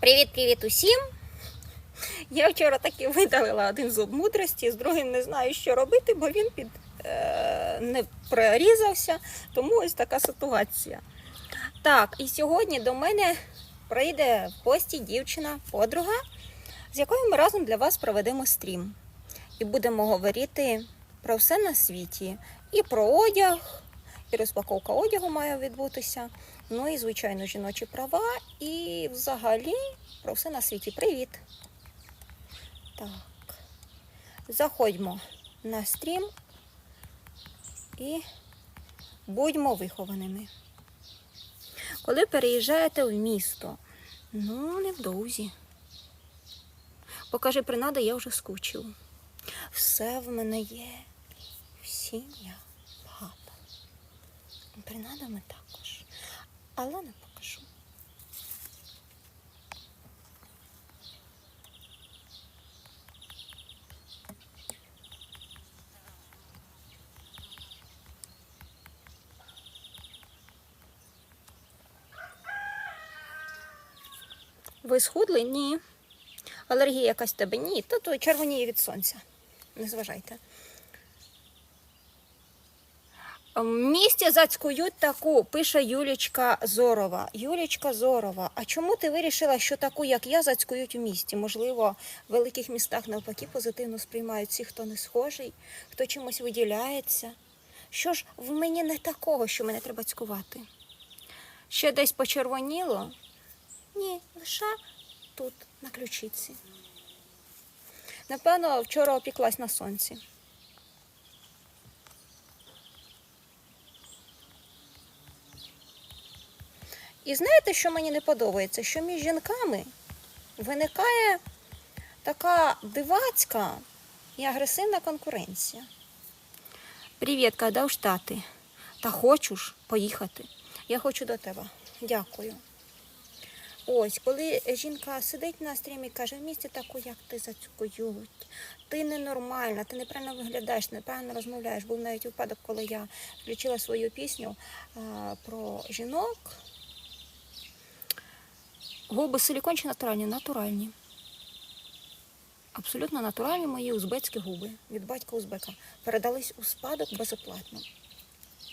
Привіт-привіт усім! Я вчора таки видалила один зуб мудрості, з другим не знаю, що робити, бо він під, е, не прорізався, тому ось така ситуація. Так, і сьогодні до мене прийде в гості дівчина, подруга, з якою ми разом для вас проведемо стрім. І будемо говорити про все на світі. І про одяг, і розпаковка одягу має відбутися. Ну і, звичайно, жіночі права, і взагалі про все на світі. Привіт! Так. Заходьмо на стрім і будьмо вихованими. Коли переїжджаєте в місто, ну, невдовзі. Покажи принади, я вже скучив. Все в мене є. Сім'я багато. Принадами також. Але не покажу. Ви схудли? Ні. Алергія якась в тебе? Ні. Та то червоніє від сонця. Не зважайте. Місті зацькують таку, пише Юлічка Зорова. Юлічка Зорова, а чому ти вирішила, що таку, як я, зацькують у місті? Можливо, в великих містах навпаки позитивно сприймають всіх, хто не схожий, хто чимось виділяється. Що ж, в мені не такого, що мене треба цькувати. Ще десь почервоніло? Ні, лише тут, на ключиці. Напевно, вчора опіклась на сонці. І знаєте, що мені не подобається? Що між жінками виникає така дивацька і агресивна конкуренція. Привіт, коли в Штати? Та хочу ж поїхати. Я хочу до тебе. Дякую. Ось, коли жінка сидить на стрімі і каже, в місті таку, як ти зацькують. Ти ненормальна, ти неправильно виглядаєш, неправильно розмовляєш. Був навіть випадок, коли я включила свою пісню а, про жінок. Губи силікон чи натуральні? Натуральні. Абсолютно натуральні мої узбецькі губи від батька узбека. Передались у спадок безоплатно.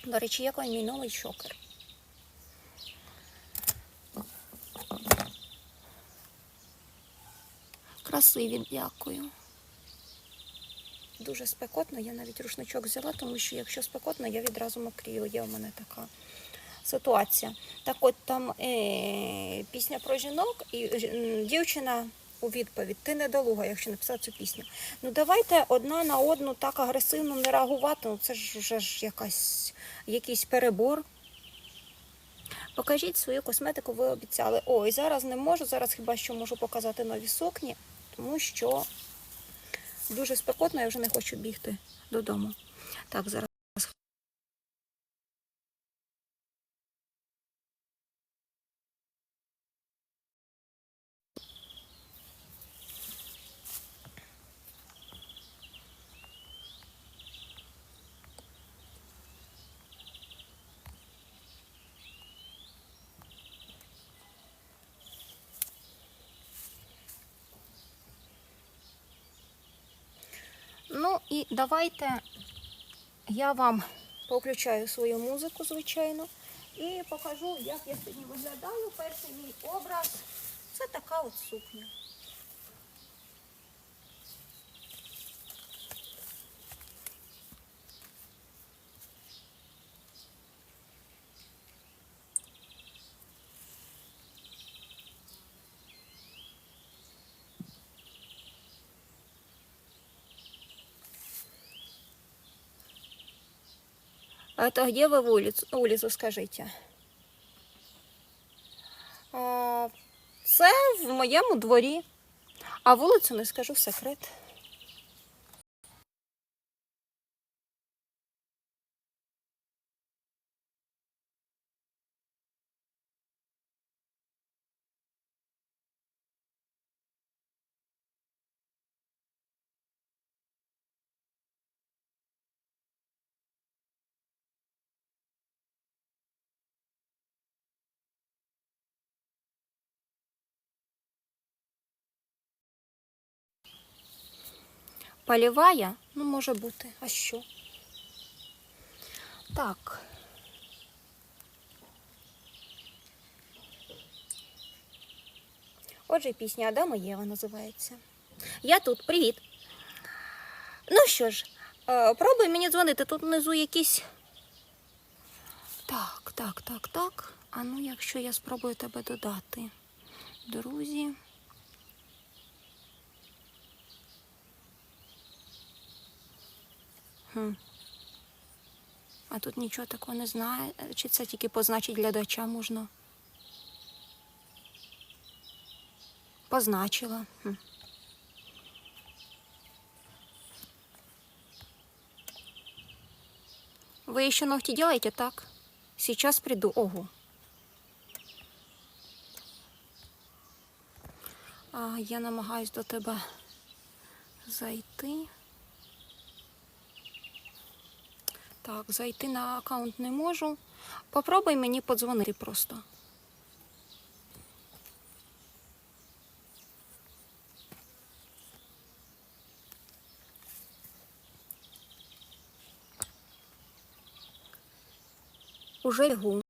До речі, як мій новий шокер. Красиві, дякую. Дуже спекотно, я навіть рушничок взяла, тому що якщо спекотно, я відразу мокрію. Є у мене така ситуація. Так от там е, пісня про жінок, і дівчина у відповідь, ти недолуга, якщо написав цю пісню. Ну давайте одна на одну так агресивно не реагувати. Ну це ж вже ж якась, якийсь перебор. Покажіть свою косметику, ви обіцяли. Ой, зараз не можу, зараз хіба що можу показати нові сукні, тому що дуже спекотно, я вже не хочу бігти додому. Так, зараз. Ну і давайте я вам повключаю свою музику, звичайно, і покажу, як я сьогодні виглядаю. Перший мій образ це така от сукня. А то где вы в улицу, улицу скажите? Це в моєму дворі. А вулицю не скажу секрет. Поліває? Ну, може бути. А що? Так. Отже, пісня Адама Єва називається. Я тут, привіт. Ну що ж, е, пробуй мені дзвонити. Тут внизу якісь. Так, так, так, так. А ну, якщо я спробую тебе додати. Друзі. Хм. А тут нічого такого не знає. Чи це тільки позначить глядача можна? Позначила. Хм. Вы еще ногти так? Сейчас приду. Ого. А, я намагаюсь до тебе зайти. Так, зайти на аккаунт не можу. Попробуй мені подзвонити просто. Уже лягу.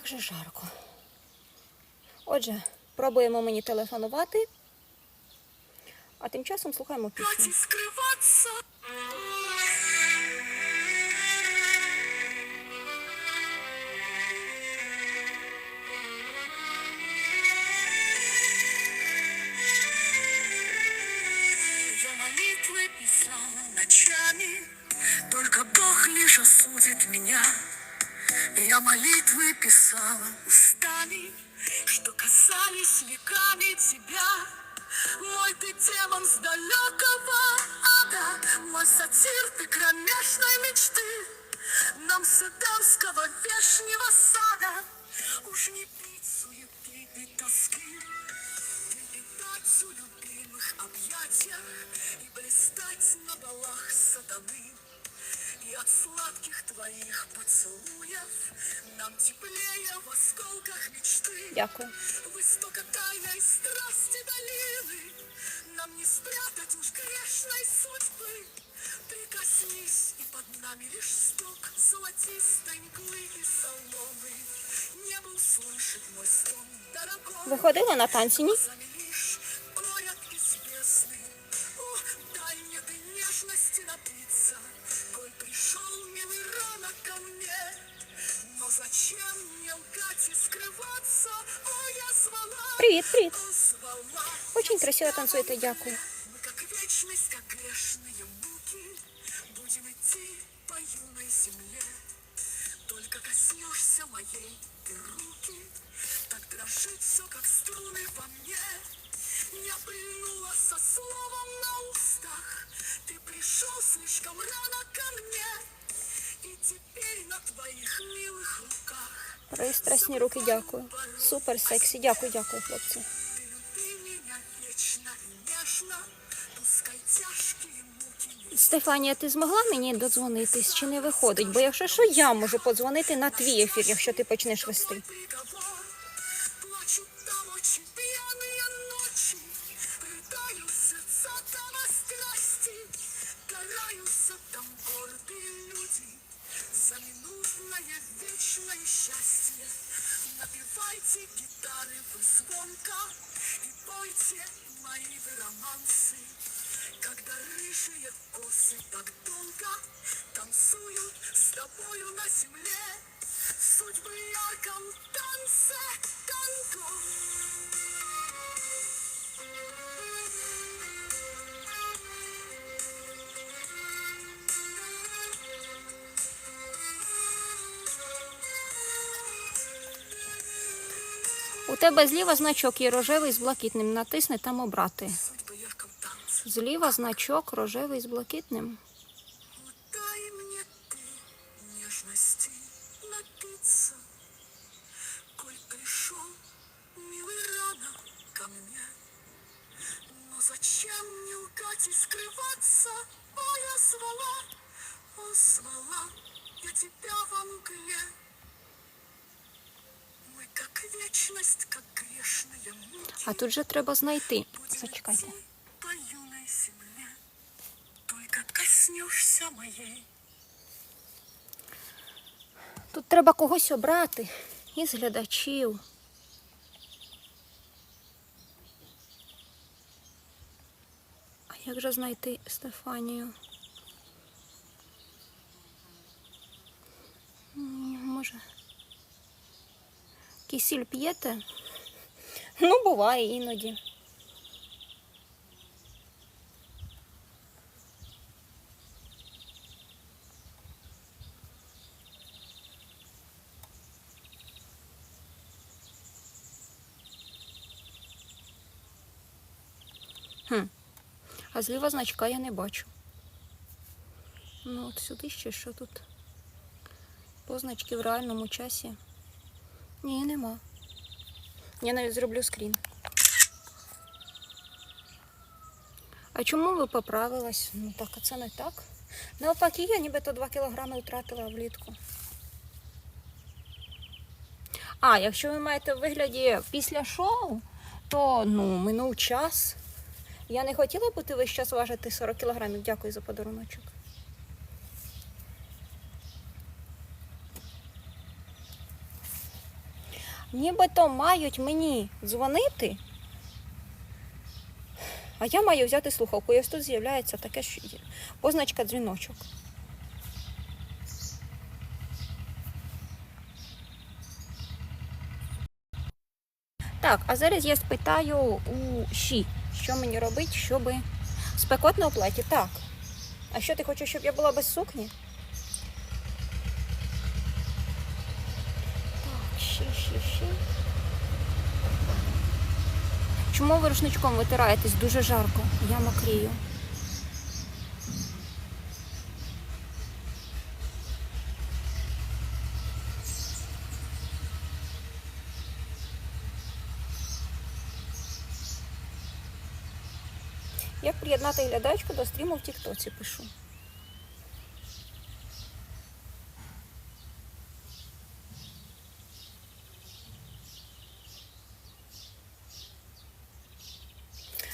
Як же жарко. Отже, пробуємо мені телефонувати, а тим часом слухаємо пісню. Устами, что касались веками тебя. Мой ты демон с далекого ада, мой сатир ты кромешной мечты. Нам с Эдемского вешнего сада уж не пить суеты и тоски, летать у любимых объятиях и блистать на балах сатаны. И от сладких твоих поцелуев нам теплее в осколках мечты. Дякую. В истока тайной страсти долины Нам не спрятать уж грешной судьбы Прикоснись, и под нами лишь стук Золотистой мглы и соломы Небо услышит мой стон, дорогой Ви ходили на танці, ні? Глазами лишь горят из бездны. О, дай мне ты нежности напиться, Коль пришел милый рано ко мне. Но зачем мне лгать и скрываться? О, я звала, Привіт, привіт. о, звала. Очень Я красиво тебя танцуєте, во мне. дякую. Мы как вечность, как грешные муки, Будем идти по юной земле. Только коснешься моей ты руки, Так дрожит все, как струны во мне. Я прильнула со словом на устах, Ты пришел слишком рано ко мне, И теперь на твоих милых руках Пристрасні руки, дякую. Супер сексі. Дякую, дякую, хлопці. Ты люби меня вечно и нежно, Пускай тяжкие муки не Стефанія, ти змогла мені додзвонитись чи не виходить? Бо якщо що, я можу подзвонити на твій ефір, якщо ти почнеш вести. тебе зліва значок є рожевий з блакитним. Натисни там обрати. Судьбы ярком танце. Зліва значок рожевий з блакитним. Дай мне ты нежности напиться, Коль пришел милый рано ко мне. Но зачем мне лгать и скрываться? О, я звала, позвала я тебя во мгле. а тут же треба знайти. Зачекайте. Тут треба когось обрати із глядачів. А як же знайти Стефанію? М, Може. Кисіль п'єте? Ну, буває іноді. Хм. А зліва значка я не бачу. Ну, от сюди ще що тут? Позначки в реальному часі. Ні, нема. Я навіть зроблю скрін. А чому ви поправилась? Ну так, а це не так. Навпаки, я нібито 2 кілограми втратила влітку. А, якщо ви маєте в вигляді після шоу, то ну, минув час. Я не хотіла бути весь час важити 40 кілограмів. Дякую за подаруночок. Нібито мають мені дзвонити, а я маю взяти слухавку. І ось тут з'являється таке ж є- позначка дзвіночок. Так, а зараз я спитаю у Ші, що мені робити, щоб спекотно у платі. Так. А що ти хочеш, щоб я була без сукні? Так, Ші, Ші, Ші. Чому ви рушничком витираєтесь? Дуже жарко. Я мокрію. Як приєднати глядачку до стріму в Тіктоці пишу.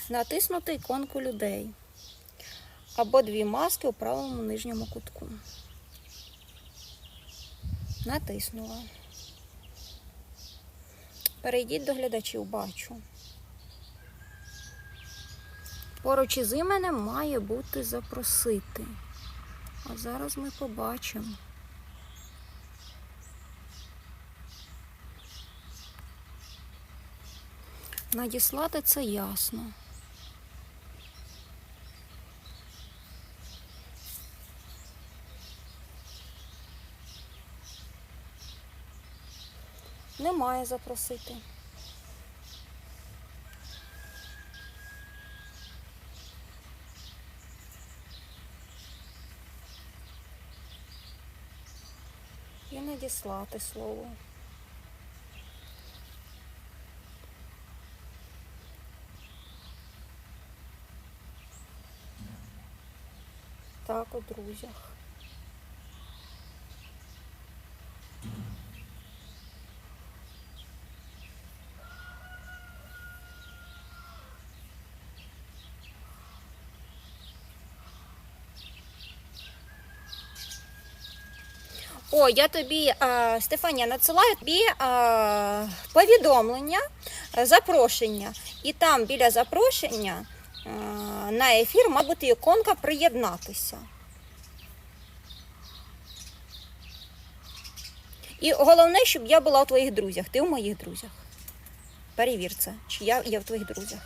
Натиснути іконку людей. Або дві маски у правому нижньому кутку. Натиснула. Перейдіть до глядачів, бачу. Поруч із іменем має бути запросити. А зараз ми побачимо. Надіслати це ясно. Немає запросити. І надіслати слово. Так, у друзях. О, я тобі, е, Стефанія, надсилаю тобі е, повідомлення, е, запрошення. І там біля запрошення на ефір має бути іконка приєднатися. І головне, щоб я була у твоїх друзях. Ти у моїх друзях. Перевір це, чи я є в твоїх друзях.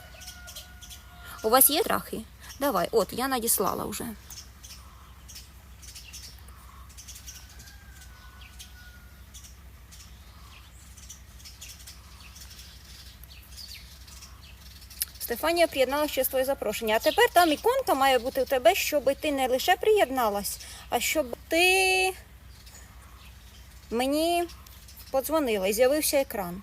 У вас є трахи? Давай, от, я надіслала вже. Стефанія приєднала ще своє запрошення. А тепер там іконка має бути у тебе, щоб ти не лише приєдналась, а щоб ти мені подзвонила і з'явився екран.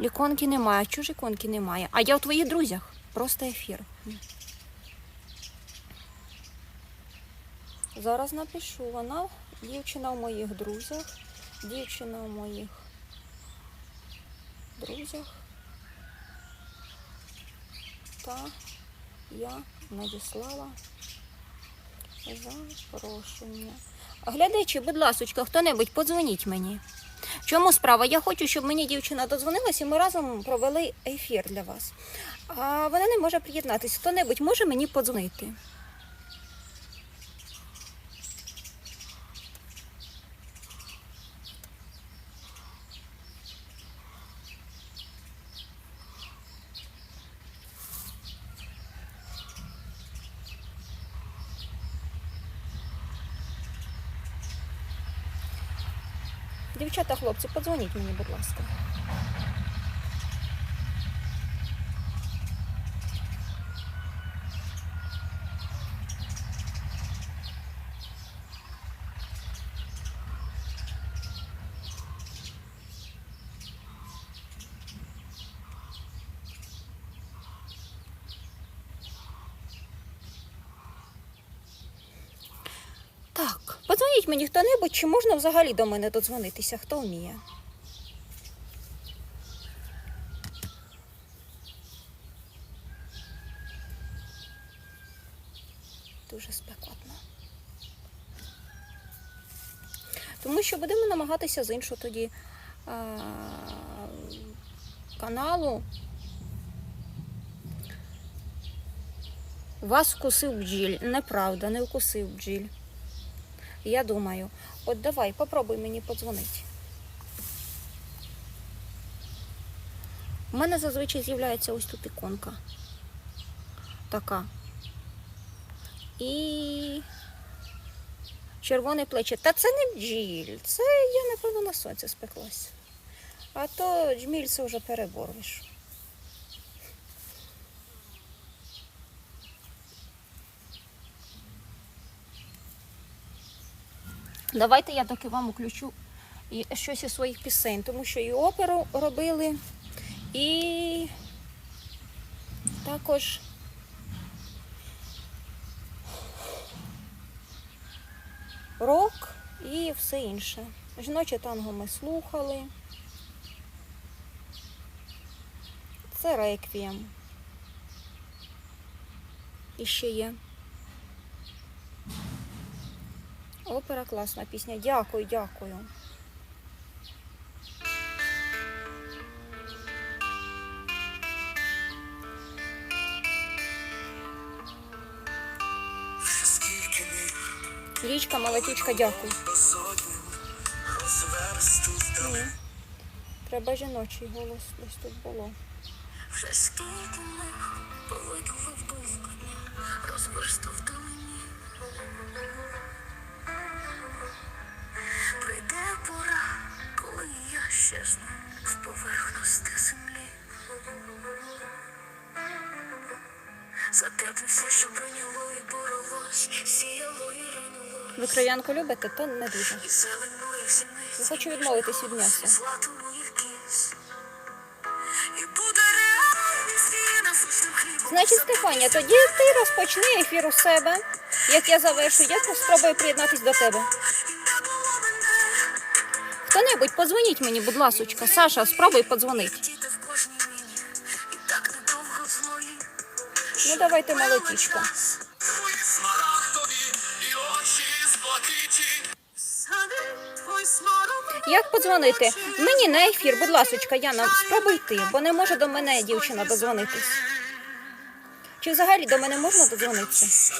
Іконки немає, чужі іконки немає. А я у твоїх друзях. Просто ефір. Зараз напишу. Вона дівчина в моїх друзях. Дівчина в моїх друзях. Та я надіслала запрошення. Глядачі, будь ласочка, хто-небудь, подзвоніть мені. В чому справа? Я хочу, щоб мені дівчина дозвонилась і ми разом провели ефір для вас. А вона не може приєднатися. Хто-небудь може мені подзвонити? Дівчата, хлопці, подзвоніть мені, будь ласка. Так, мені хто-небудь, чи можна взагалі до мене додзвонитися, хто вміє. Дуже спекотно. Тому що будемо намагатися з іншого тоді а, каналу. Вас вкусив бджіль. Неправда, не вкусив бджіль. Я думаю, от давай, попробуй мені подзвонити. У мене зазвичай з'являється ось тут іконка. Така. І червоне плече. Та це не бджіль. Це я, напевно, на сонці спеклась. А то джміль це вже перебор. Давайте я таки вам включу щось із своїх пісень, тому що і оперу робили, і також рок і все інше. Жіноче танго ми слухали. Це реквієм. І ще є. Опера класна пісня. Дякую, дякую. Річка, молодічка, дякую. до. Ні. Треба жіночий голос десь тут було. Вже скільки миг повикував довкання, розверсту вдалині. Пора, коли я щезну в поверхності землі. Затеплюся, що прийняло і боролось, сіяло і ринуло. Ви кров'янку любите, то не дуже. Хочу відмовитись від м'яса. Значить, Стефанія, тоді ти розпочни ефір у себе. Як я завершу, я спробую приєднатись до тебе. Хто-небудь, подзвоніть мені, будь ласочка. Саша, спробуй подзвонити. Ну давайте, смарагдові Як подзвонити? Мені на ефір, будь ласочка, Яна, спробуй ти, бо не може до мене дівчина дозвонитись. Чи взагалі до мене можна додзвонитися?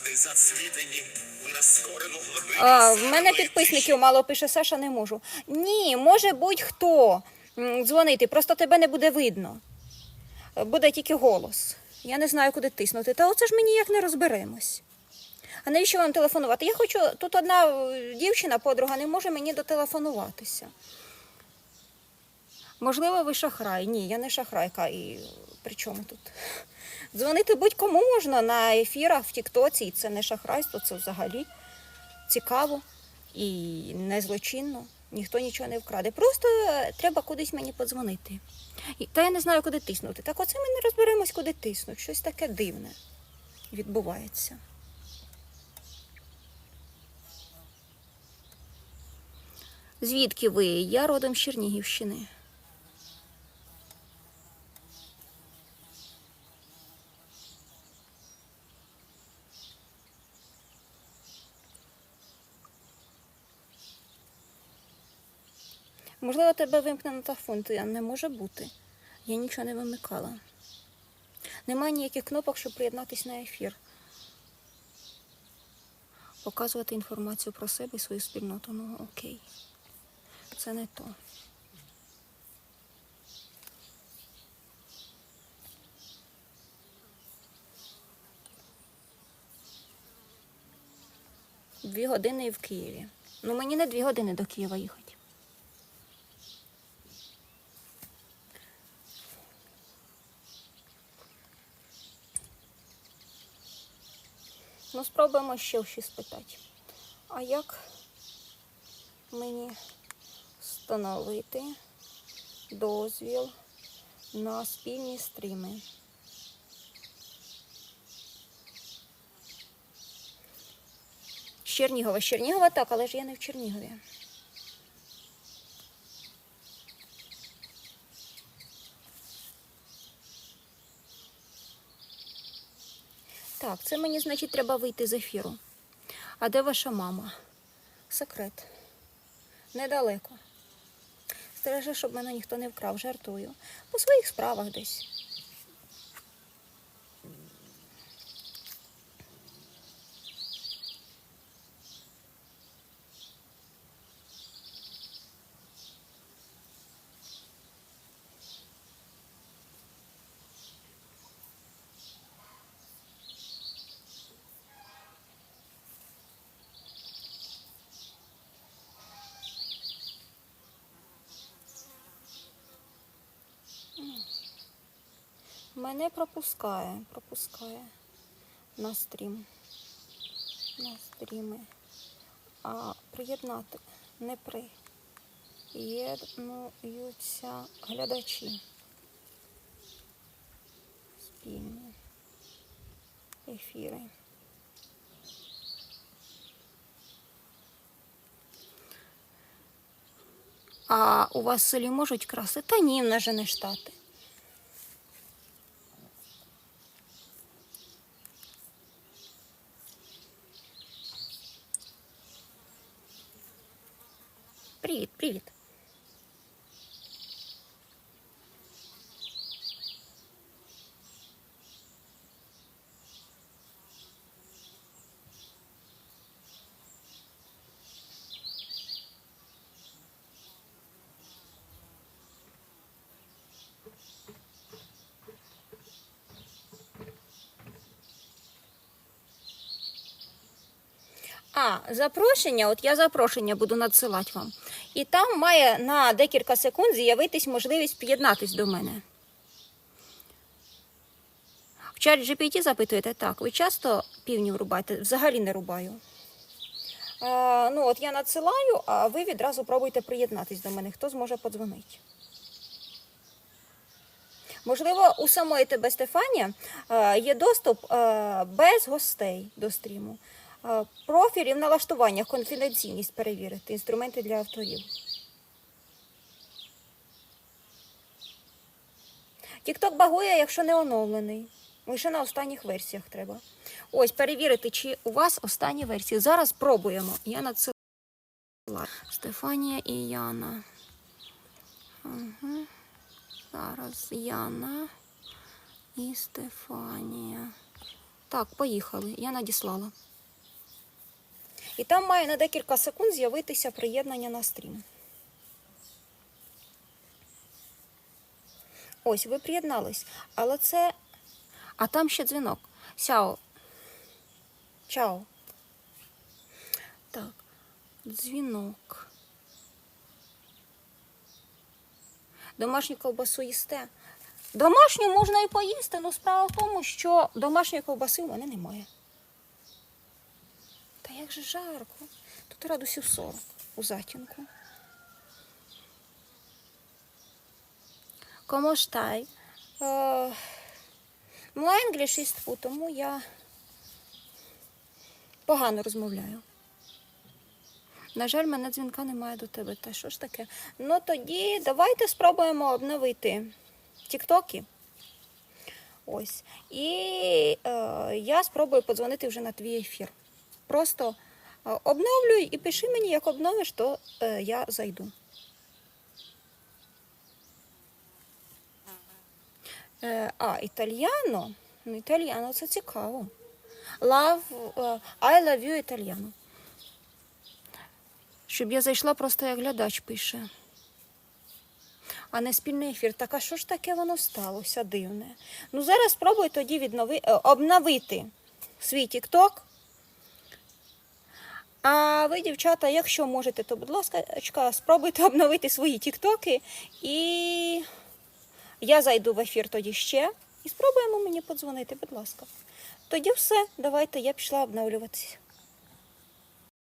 А, в мене підписників мало пише Саша, не можу. Ні, може будь-хто дзвонити, просто тебе не буде видно. Буде тільки голос. Я не знаю, куди тиснути. Та оце ж ми ніяк не розберемось. А навіщо вам телефонувати? Я хочу, тут одна е, дівчина, подруга, не може мені дотелефонуватися. Можливо, ви шахрай. Ні, я не шахрайка. І при чому тут? Дзвонити будь-кому можна на ефірах в Тіктоці, і це не шахрайство, це взагалі цікаво і не злочинно. Ніхто нічого не вкраде. Просто е, треба кудись мені подзвонити. Та я не знаю, куди тиснути. Так оце ми не розберемось, куди тиснуть. Щось таке дивне відбувається. Звідки ви? Я родом з Чернігівщини. Можливо, тебе вимкнено телефон, то не може бути. Я нічого не вимикала. Немає ніяких кнопок, щоб приєднатися на ефір. Показувати інформацію про себе і свою спільноту. Ну окей. Це не то. Дві години і в Києві. Ну мені не дві години до Києва їхати. Ну, спробуємо ще щось спитати. А як мені встановити дозвіл на спільні стріми? Чернігова. Чернігова так, але ж я не в Чернігові. Так, це мені, значить, треба вийти з ефіру. А де ваша мама? Секрет. Недалеко. Стережи, щоб мене ніхто не вкрав, жартую. По своїх справах десь. Мене пропускає, пропускає на стрім. На стріми. А приєднати не приєднуються глядачі. Спільні ефіри. А у вас в селі можуть краси? Та ні, в нас же не штати. Привіт, привіт. А, запрошення, от я запрошення буду надсилати вам. І там має на декілька секунд з'явитись можливість приєднатись до мене. В чат GPT запитуєте, так, ви часто півні рубаєте? Взагалі не рубаю. А, ну, от я надсилаю, а ви відразу пробуйте приєднатись до мене. Хто зможе подзвонити? Можливо, у самої тебе Стефанія є доступ без гостей до стріму. Е, Профілі в налаштуваннях, конфіденційність перевірити, інструменти для авторів. Тікток багує, якщо не оновлений. Лише на останніх версіях треба. Ось перевірити, чи у вас останні версії. Зараз пробуємо. Я надсилаю. Стефанія і Яна. Угу. Зараз Яна і Стефанія. Так, поїхали. Я надіслала. І там має на декілька секунд з'явитися приєднання на стрім. Ось, ви приєднались. Але це. А там ще дзвінок. Сяо. Чао. Так. Дзвінок. Домашню ковбасу їсте. Домашню можна і поїсти, але справа в тому, що домашньої ковбаси в мене немає. А як же жарко? Тут радусів 40 у затінку. Комоштай. Е, Млайнглі 6 фу, тому я погано розмовляю. На жаль, мене дзвінка немає до тебе. Та що ж таке? Ну тоді давайте спробуємо обновити тіктоки. Ось. І е, я спробую подзвонити вже на твій ефір. Просто е, обновлюй і пиши мені, як обновиш, то е, я зайду. Е, а, італьяно? Ну, італьяно це цікаво. Love, I love you італьяно. Щоб я зайшла просто як глядач пише. А не спільний ефір. Так а що ж таке воно сталося дивне? Ну зараз спробуй тоді віднови... обновити свій тікток. А ви, дівчата, якщо можете, то будь ласка, спробуйте обновити свої тіктоки. І я зайду в ефір тоді ще і спробуємо мені подзвонити, будь ласка. Тоді все, давайте, я пішла обновлюватися.